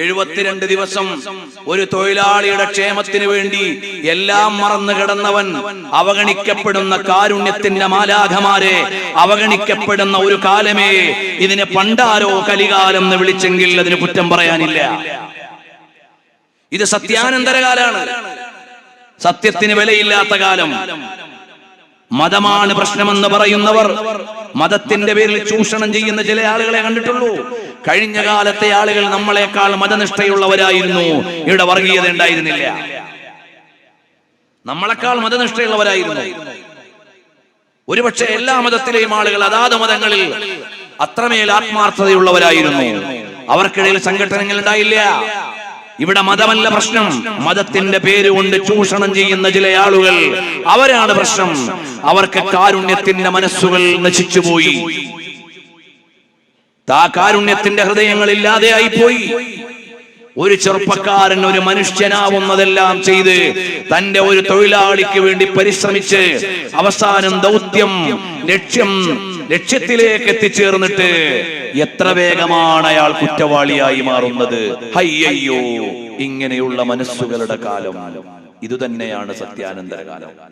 എഴുപത്തിരണ്ട് ദിവസം ഒരു തൊഴിലാളിയുടെ ക്ഷേമത്തിന് വേണ്ടി എല്ലാം മറന്നു കിടന്നവൻ അവഗണിക്കപ്പെടുന്ന കാരുണ്യത്തിന്റെ മാലാഖമാരെ അവഗണിക്കപ്പെടുന്ന ഒരു കാലമേ ഇതിനെ പണ്ടാരോ കലികാലം എന്ന് വിളിച്ചെങ്കിൽ അതിന് കുറ്റം പറയാനില്ല. ഇത് സത്യാനന്തര കാലാണ്. സത്യത്തിന് വിലയില്ലാത്ത കാലം. മതമാണ് പ്രശ്നമെന്ന് പറയുന്നവർ മതത്തിന്റെ പേരിൽ ചൂഷണം ചെയ്യുന്ന ചില ആളുകളെ കണ്ടിട്ടുള്ളൂ. കഴിഞ്ഞ കാലത്തെ ആളുകൾ നമ്മളെക്കാൾ മതനിഷ്ഠയുള്ളവരായിരുന്നു. ഇവിടെ വർഗീയത ഉണ്ടായിരുന്നില്ല. നമ്മളെക്കാൾ മതനിഷ്ഠയുള്ളവരായിരുന്നു. ഒരുപക്ഷെ എല്ലാ മതത്തിലെയും ആളുകൾ അതാത് മതങ്ങളിൽ അത്രമേൽ ആത്മാർത്ഥതയുള്ളവരായിരുന്നു. അവർക്കിടയിൽ സംഘടനകൾ ഉണ്ടായില്ല. ഇവിടെ മതമല്ല പ്രശ്നം. മതത്തിന്റെ പേര് കൊണ്ട് ചൂഷണം ചെയ്യുന്ന ചില ആളുകൾ അവരാണ് പ്രശ്നം. അവർക്ക് കാരുണ്യത്തിന്റെ മനസ്സുകൾ നശിച്ചുപോയി. താ കാരുണ്യത്തിന്റെ ഹൃദയങ്ങൾ ഇല്ലാതെയായി പോയി ഒരു ചെറുപ്പക്കാരൻ ഒരു മനുഷ്യനാവുന്നതെല്ലാം ചെയ്ത് തന്റെ ഒരു തൊഴിലാളിക്ക് വേണ്ടി പരിശ്രമിച്ച് അവസാനം ദൗത്യം ലക്ഷ്യം ലക്ഷ്യത്തിലേക്ക് എത്തിച്ചേർന്നിട്ട് എത്ര വേഗമാണ് അയാൾ കുറ്റവാളിയായി മാറുന്നത്. ഹയ്യയ്യോ ഇങ്ങനെയുള്ള മനസ്സുകളുടെ കാലം. ഇതുതന്നെയാണ് സത്യാനന്തര കാലം.